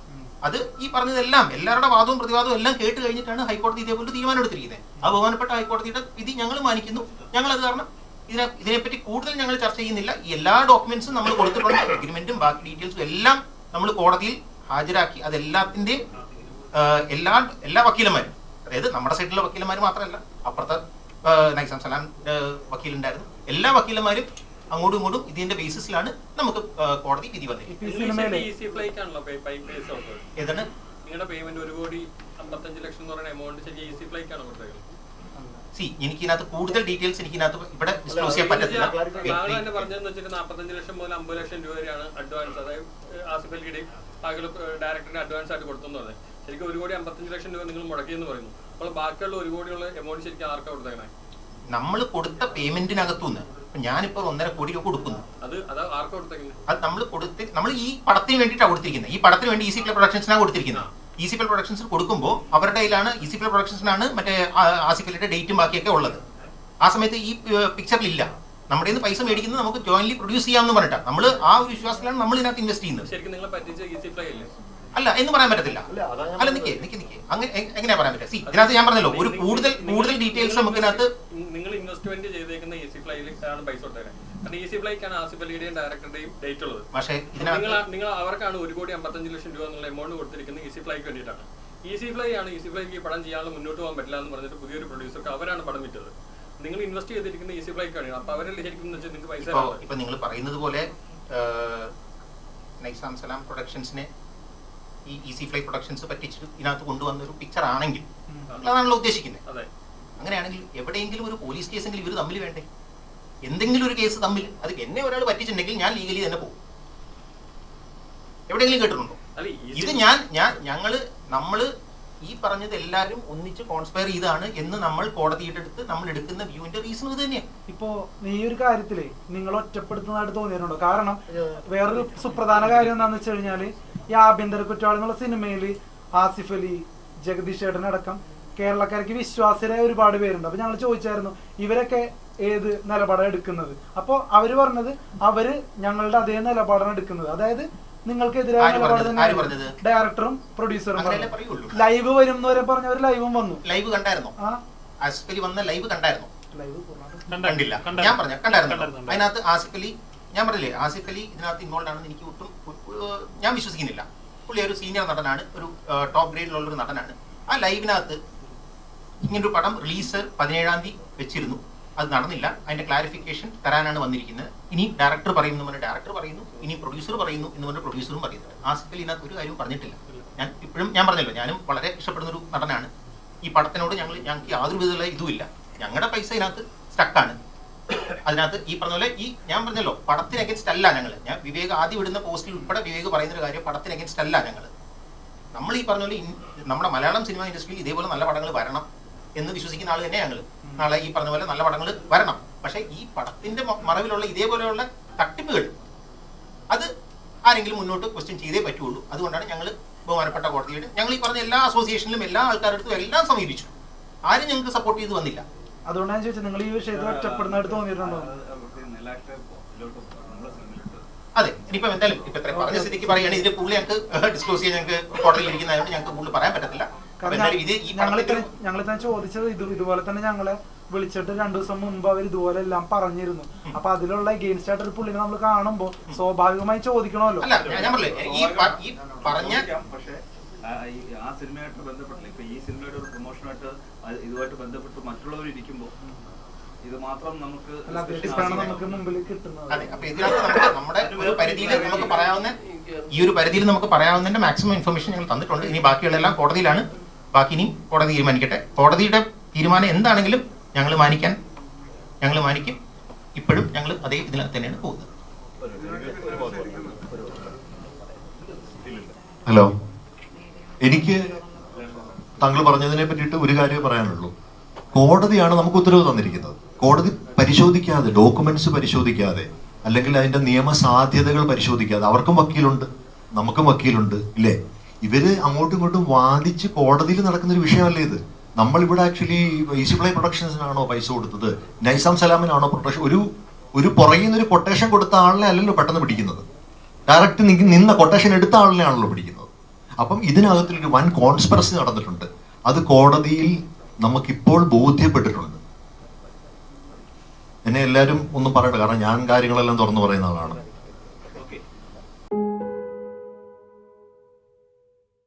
അത് ഈ പറഞ്ഞതെല്ലാം എല്ലാവരുടെ വാദവും പ്രതിവാദവും എല്ലാം കേട്ട് കഴിഞ്ഞിട്ടാണ് ഹൈക്കോടതി ഇതേപോലെ തീരുമാനം എടുത്തിരിക്കുന്നത് ആ ബഹുമാനപ്പെട്ട ഹൈക്കോടതിയുടെ വിധി ഞങ്ങൾ മാനിക്കുന്നു. ഞങ്ങൾ അത് കാരണം ഇതിനെ ഇതിനെപ്പറ്റി കൂടുതൽ ഞങ്ങൾ ചർച്ച ചെയ്യുന്നില്ല. എല്ലാ ഡോക്യുമെന്റ്സും നമ്മൾ കൊടുത്തിട്ടുണ്ട്. അഗ്രിമെന്റും ബാക്കി ഡീറ്റെയിൽസും എല്ലാം നമ്മൾ കോടതിയിൽ ഹാജരാക്കി. അതെല്ലാത്തിന്റെയും എല്ലാ എല്ലാ വക്കീലന്മാരും അതായത് നമ്മുടെ സൈഡിലുള്ള വക്കീലന്മാർ മാത്രമല്ല അപ്പുറത്തെ നൈസാം സലാം. വക്കീലുണ്ടായിരുന്നു. എല്ലാ വക്കീലന്മാരും അങ്ങോട്ടും ഇങ്ങോട്ടും ഇതിന്റെ ബേസിസിലാണ് നമുക്ക് കോടതി വിധി വന്നത്. ഏതാണ്? നിങ്ങളുടെ പേയ്മെന്റ് ഒരു കോടി അമ്പത്തഞ്ച് ലക്ഷം എന്ന് പറയുന്ന എമൗണ്ട് ശരി ഈസി ഫ്ലൈക്ക് ആണ് സി എനിക്കിനകത്ത് കൂടുതൽ ഡീറ്റെയിൽസ് എനിക്കിനകത്ത് ഇവിടെ ഡിസ്ക്ലോസ് ചെയ്യാൻ പറ്റത്തില്ല. പറഞ്ഞതെന്ന് വെച്ചിട്ട് നാൽപ്പത്തഞ്ച് ലക്ഷം മുതൽ അമ്പത് ലക്ഷം രൂപ വരെയാണ് അഡ്വാൻസ് അതായത് ഏഹ്, ആസിഫ് അലിയുടെയും താങ്കൾ ഡയറക്ടറിന് അഡ്വാൻസ് ആയിട്ട് കൊടുത്തു പറഞ്ഞത്. ശരിക്കും ഒരു കോടി അമ്പത്തഞ്ച് ലക്ഷം രൂപ നിങ്ങൾ മുടക്കിയെന്ന് പറയുന്നു. അപ്പോൾ ബാക്കിയുള്ള ഒരു കോടിയുള്ള എമൗണ്ട് ശരിക്കും ആർക്കാ കൊടുത്തേക്കണേ? നമ്മൾ കൊടുത്ത പേയ്മെന്റിനകത്തുനിന്ന് ഞാനിപ്പോ ഒന്നര കോടി കൊടുക്കുന്നു. അത് അത് നമ്മൾ കൊടുത്ത് നമ്മൾ ഈ പടത്തിന് വേണ്ടിയിട്ടാണ് കൊടുത്തിരിക്കുന്നത് ഈ പടത്തിന് വേണ്ടി ഈസി പ്ലേ പ്രൊഡക്ഷൻസിനാണ് കൊടുത്തിരിക്കുന്നത് ഈസി പ്ലേ പ്രൊഡക്ഷൻസ് കൊടുക്കുമ്പോൾ അവരുടെ കയ്യിലാണ് ഈസി പ്ലേ പ്രൊഡക്ഷൻസിനാണ് മറ്റേ ആ- ഡേറ്റും ബാക്കിയൊക്കെ ഉള്ളത്. ആ സമയത്ത് ഈ പിക്ചറിൽ ഇല്ല. നമ്മുടെ നിന്ന് പൈസ മേടിക്കുന്നത് നമുക്ക് ജോയിൻലി പ്രൊഡ്യൂസ് ചെയ്യാമെന്ന് പറഞ്ഞിട്ടാണ് നമ്മൾ ആ ഒരു വിശ്വാസത്തിലാണ് നമ്മൾ ഇതിനകത്ത് ഇൻവെസ്റ്റ് ചെയ്യുന്നത്. ശരിക്കും നിങ്ങളെ പറ്റിച്ച ഈസി പ്ലേ ഇല്ലേ അല്ല എന്ന് പറയാൻ പറ്റത്തില്ല. അല്ല നിക്കേ നിക്കേ. നിക്കേ അങ്ങനെ എങ്ങനെയാ പറയാൻ പറ്റുക? സി ഇതിനകത്ത് ഞാൻ പറഞ്ഞല്ലോ ഒരു കൂടുതൽ കൂടുതൽ ഡീറ്റെയിൽസ് നമുക്ക് ഇതിനകത്ത് നിങ്ങൾ ഇൻവെസ്റ്റ്മെന്റ് ചെയ്തേക്കുന്ന ഈസി പ്ലേയിൽ ആണ് പൈസ ഈസി പ്ലേക്കാണ് ആസിഫ് അലിയുടെയും ഡയറക്ടറുടെയും ഡേറ്റ് ഉള്ളത്. പക്ഷേ നിങ്ങൾ നിങ്ങൾ അവർക്കാണ് ഒരു കോടി അമ്പത്തഞ്ച് ലക്ഷം രൂപ എന്നുള്ള എമൗണ്ട് കൊടുത്തിരിക്കുന്നത് ഈസി ഫ്ലൈക്ക് വേണ്ടിയിട്ടാണ്. ഈസി ഫ്ലൈ ആണ് ഈസി ഫ്ലൈക്ക് പടം ചെയ്യാനുള്ള മുന്നോട്ട് പോകാൻ പറ്റില്ല എന്ന് പറഞ്ഞിട്ട് പുതിയൊരു പ്രൊഡ്യൂസർക്ക് അവരാണ് പടം വിറ്റത് നിങ്ങൾ ഇൻവെസ്റ്റ് ചെയ്തിരിക്കുന്ന ഈസി പ്ലേക്കാണ് അപ്പൊ അവരല്ലേ ശരിക്കും നിങ്ങൾക്ക് പൈസ. ഇപ്പൊ നിങ്ങൾ പറയുന്നത് പോലെ നൈസാം സലാം പ്രൊഡക്ഷൻസിനെ ഈ ഈസി ഫ്ലൈ പ്രൊഡക്ഷൻസ് പറ്റിച്ചിട്ട് ഇതിനകത്ത് കൊണ്ടുവന്ന ഒരു പിക്ചർ ആണെങ്കിൽ അതാണല്ലോ ഉദ്ദേശിക്കുന്നത്. അങ്ങനെയാണെങ്കിൽ എവിടെയെങ്കിലും ഒരു പോലീസ് കേസെങ്കിൽ ഇവർ തമ്മിൽ വേണ്ടേ? എന്തെങ്കിലും ഒരു കേസ് തമ്മിൽ അത് എന്നെ ഒരാൾ പറ്റിച്ചിട്ടുണ്ടെങ്കിൽ ഞാൻ ലീഗലി തന്നെ പോകും. എവിടെയെങ്കിലും കേട്ടിട്ടുണ്ടോ? അല്ല ഇത് ഞാൻ ഞാൻ ഞങ്ങൾ നമ്മൾ ഈ പറഞ്ഞത് എല്ലാവരും ഒന്നിച്ച് കോൺസ്പയർ ചെയ്താണ് എന്ന് നമ്മൾ കോടതിയുടെ അടുത്ത് നമ്മൾ എടുക്കുന്ന വ്യൂവിന്റെ റീസൺ ഇത് തന്നെയാണ് ഇപ്പോ ഈ ഒരു കാര്യത്തിൽ നിങ്ങൾ ഒറ്റപ്പെടുത്തുന്നതായിട്ട് തോന്നിയിട്ടുണ്ടോ? കാരണം വേറൊരു സുപ്രധാന കാര്യം എന്താണെന്ന് വെച്ച് കഴിഞ്ഞാൽ ഈ ആഭ്യന്തര കുറ്റവാളി എന്നുള്ള സിനിമയിൽ ആസിഫ് അലി ജഗദീഷ് ചേട്ടൻ അടക്കം കേരളക്കാർക്ക് വിശ്വാസരായ ഒരുപാട് പേരുണ്ട്. അപ്പൊ ഞങ്ങൾ ചോദിച്ചായിരുന്നു ഇവരൊക്കെ ഏത് നിലപാടാണ് എടുക്കുന്നത്? അപ്പോ അവർ പറഞ്ഞത് അവർ ഞങ്ങളുടെ അതേ നിലപാടാണ് എടുക്കുന്നത്. അതായത് നിങ്ങൾക്കെതിരായ ആര് നിലപാട്? തന്നെ ഡയറക്ടറും പ്രൊഡ്യൂസറും പറഞ്ഞു ലൈവ് വരും എന്ന് വരെ പറഞ്ഞവർ ലൈവും വന്നു. ലൈവ് കണ്ടായിരുന്നു? ആസിഫ് അലി വന്ന ലൈവ് കണ്ടായിരുന്നു? ലൈവ് കണ്ടില്ല. ഞാൻ പറഞ്ഞു കണ്ടായിരുന്നു. അതിനകത്ത് ആസിഫ് അലി ഞാൻ പറഞ്ഞില്ലേ ആസിഫ് അലി ഇതിനകത്ത് ഇൻവോൾവ് ആണെന്ന് എനിക്ക് ഒട്ടും ഞാൻ വിശ്വസിക്കുന്നില്ല. പുള്ളി ഒരു സീനിയർ നടനാണ് ഒരു ടോപ്പ് ഗ്രേഡിലുള്ള ഒരു നടനാണ്. ആ ലൈവിനകത്ത് ഇങ്ങനൊരു പടം റിലീസ് പതിനേഴാം തീയതി വെച്ചിരുന്നു. അത് നടന്നില്ല. അതിന്റെ ക്ലാരിഫിക്കേഷൻ തരാനാണ് വന്നിരിക്കുന്നത്. ഇനി ഡയറക്ടർ പറയുന്നു പറഞ്ഞ ഡയറക്ടർ പറയുന്നു. ഇനി പ്രൊഡ്യൂസർ പറയുന്നു എന്ന് പറഞ്ഞ പ്രൊഡ്യൂസറും പറയുന്നുണ്ട് ആ അലി ഇതിനകത്ത് ഒരു കാര്യവും പറഞ്ഞിട്ടില്ല. ഞാൻ ഇപ്പോഴും ഞാൻ പറഞ്ഞല്ലോ ഞാനും വളരെ ഇഷ്ടപ്പെടുന്ന ഒരു നടനാണ്. ഈ പടത്തിനോട് ഞങ്ങൾ ഞങ്ങൾക്ക് യാതൊരു വിധത്തിലുള്ള ഇതുമില്ല. ഞങ്ങളുടെ പൈസ ഇതിനകത്ത് സ്റ്റക്കാണ് അതിനകത്ത് ഈ പറഞ്ഞ പോലെ ഈ ഞാൻ പറഞ്ഞല്ലോ പടത്തിന് അഗൻസ്റ്റ് അല്ല ഞങ്ങൾ ഞാൻ വിവേക് ആദ്യം ഇടുന്ന പോസ്റ്റിൽ ഉൾപ്പെടെ വിവേക് പറയുന്ന ഒരു കാര്യം പടത്തിന് അഗൻസ്റ്റ് അല്ല ഞങ്ങൾ നമ്മൾ ഈ പറഞ്ഞ പോലെ നമ്മുടെ മലയാളം സിനിമ ഇൻഡസ്ട്രിയിൽ ഇതേപോലെ നല്ല പടങ്ങൾ വരണം എന്ന് വിശ്വസിക്കുന്ന ആൾ തന്നെ ഞങ്ങൾ നാളെ ഈ പറഞ്ഞ പോലെ നല്ല പടങ്ങൾ വരണം. പക്ഷെ ഈ പടത്തിന്റെ മറവിലുള്ള ഇതേപോലെയുള്ള തട്ടിപ്പുകൾ അത് ആരെങ്കിലും മുന്നോട്ട് ക്വസ്റ്റ്യൻ ചെയ്തേ പറ്റുള്ളൂ. അതുകൊണ്ടാണ് ഞങ്ങൾ ബഹുമാനപ്പെട്ട കോടതിയുടെ ഞങ്ങൾ ഈ പറഞ്ഞ എല്ലാ അസോസിയേഷനിലും എല്ലാ ആൾക്കാരുടെ അടുത്തും എല്ലാം സമീപിച്ചു. ആരും ഞങ്ങൾക്ക് സപ്പോർട്ട് ചെയ്ത് വന്നില്ല. അതുകൊണ്ടാണ് ഞാൻ ചോദിച്ചത് നിങ്ങൾ ഈ വിഷയത്തിൽ ഒറ്റപ്പെടുന്നതായിട്ട് തോന്നിയിട്ടുണ്ടോ? അതെ ഇനിയിപ്പോ എന്തായാലും ഇപ്പൊ ഇത്രയും പറഞ്ഞ സ്ഥിതിക്ക് പറയുകയാണ് ഇതിന്റെ കൂടുതൽ ഞങ്ങൾക്ക് ഡിസ്ക്ലോസ് ചെയ്യാൻ ഞങ്ങൾക്ക് കോടതിയിൽ ഇരിക്കുന്നതായത് ഞങ്ങൾക്ക് കൂടുതൽ പറയാൻ പറ്റത്തില്ല. ഞങ്ങൾ തന്നെ ചോദിച്ചത് ഇത് ഇതുപോലെ തന്നെ ഞങ്ങളെ വിളിച്ചിട്ട് രണ്ടു ദിവസം മുമ്പ് അവർ ഇതുപോലെ എല്ലാം പറഞ്ഞിരുന്നു. അപ്പൊ അതിലുള്ള എഗെയിൻസ്റ്റ് ആയിട്ട് ഒരു പുള്ളിനെ നമ്മൾ കാണുമ്പോ സ്വാഭാവികമായി ചോദിക്കണമല്ലോ. അല്ല ഞാൻ ഞാൻ ഈ ഈ പറഞ്ഞ പക്ഷേ ആ, സിനിമയായിട്ട് ബന്ധപ്പെട്ടില്ല. ഇപ്പൊ ഈ സിനിമയുടെ ഒരു പ്രൊമോഷനായിട്ട് ഇതുമായിട്ട് ബന്ധപ്പെട്ട് മറ്റുള്ളവർ ഇരിക്കുമ്പോൾ ഇത് മാത്രം നമുക്ക് നമ്മുടെ ഒരു പരിധിയിൽ നമുക്ക് പറയാവുന്ന ഈ ഒരു പരിധിയിൽ നമുക്ക് പറയാവുന്നതിന്റെ മാക്സിമം ഇൻഫർമേഷൻ ഞങ്ങൾ തന്നിട്ടുണ്ട്. ഇനി ബാക്കിയുള്ളതെല്ലാം കോടതിയിലാണ്. ബാക്കി ഇനി കോടതി തീരുമാനിക്കട്ടെ. കോടതിയുടെ തീരുമാനം എന്താണെങ്കിലും ഞങ്ങൾ മാനിക്കാൻ ഞങ്ങൾ മാനിക്കും. ഇപ്പോഴും ഞങ്ങൾ അതേ ഇതിനകത്ത് തന്നെയാണ് പോകുന്നത്. ഹലോ. എനിക്ക് താങ്കൾ പറഞ്ഞതിനെ പറ്റിയിട്ട് ഒരു കാര്യമേ പറയാനുള്ളൂ. കോടതിയാണ് നമുക്ക് ഉത്തരവ് തന്നിരിക്കുന്നത്. കോടതി പരിശോധിക്കാതെ ഡോക്യുമെന്റ്സ് പരിശോധിക്കാതെ അല്ലെങ്കിൽ അതിന്റെ നിയമസാധ്യതകൾ പരിശോധിക്കാതെ അവർക്കും വക്കീലുണ്ട് നമുക്കും വക്കീലുണ്ട് ഇല്ലേ? ഇവർ അങ്ങോട്ടും ഇങ്ങോട്ടും വാദിച്ച് കോടതിയിൽ നടക്കുന്ന ഒരു വിഷയമല്ലേ ഇത്? നമ്മൾ ഇവിടെ ആക്ച്വലി ഈസിപ്ലൈ പ്രൊഡക്ഷൻസിനാണോ പൈസ കൊടുത്തത്? നൈസാം സലാമിനാണോ പ്രൊട്ടക്ഷൻ ഒരു ഒരു പുറകിൽ നിന്ന് ഒരു കൊട്ടേഷൻ കൊടുത്ത ആളിനെ അല്ലല്ലോ പെട്ടെന്ന് പിടിക്കുന്നത്. ഡയറക്റ്റ് നിന്ന കൊട്ടേഷൻ എടുത്ത ആളിനെ ആണല്ലോ പിടിക്കുന്നത്. അപ്പം ഇതിനകത്തൊരു വൻ കോൺസ്പെറസി നടന്നിട്ടുണ്ട്. അത് കോടതിയിൽ നമുക്കിപ്പോൾ ബോധ്യപ്പെട്ടിട്ടുണ്ട്. എന്നെ എല്ലാവരും ഒന്നും പറയണ്ട കാരണം ഞാൻ കാര്യങ്ങളെല്ലാം തുറന്നു പറയുന്ന ആളാണ്.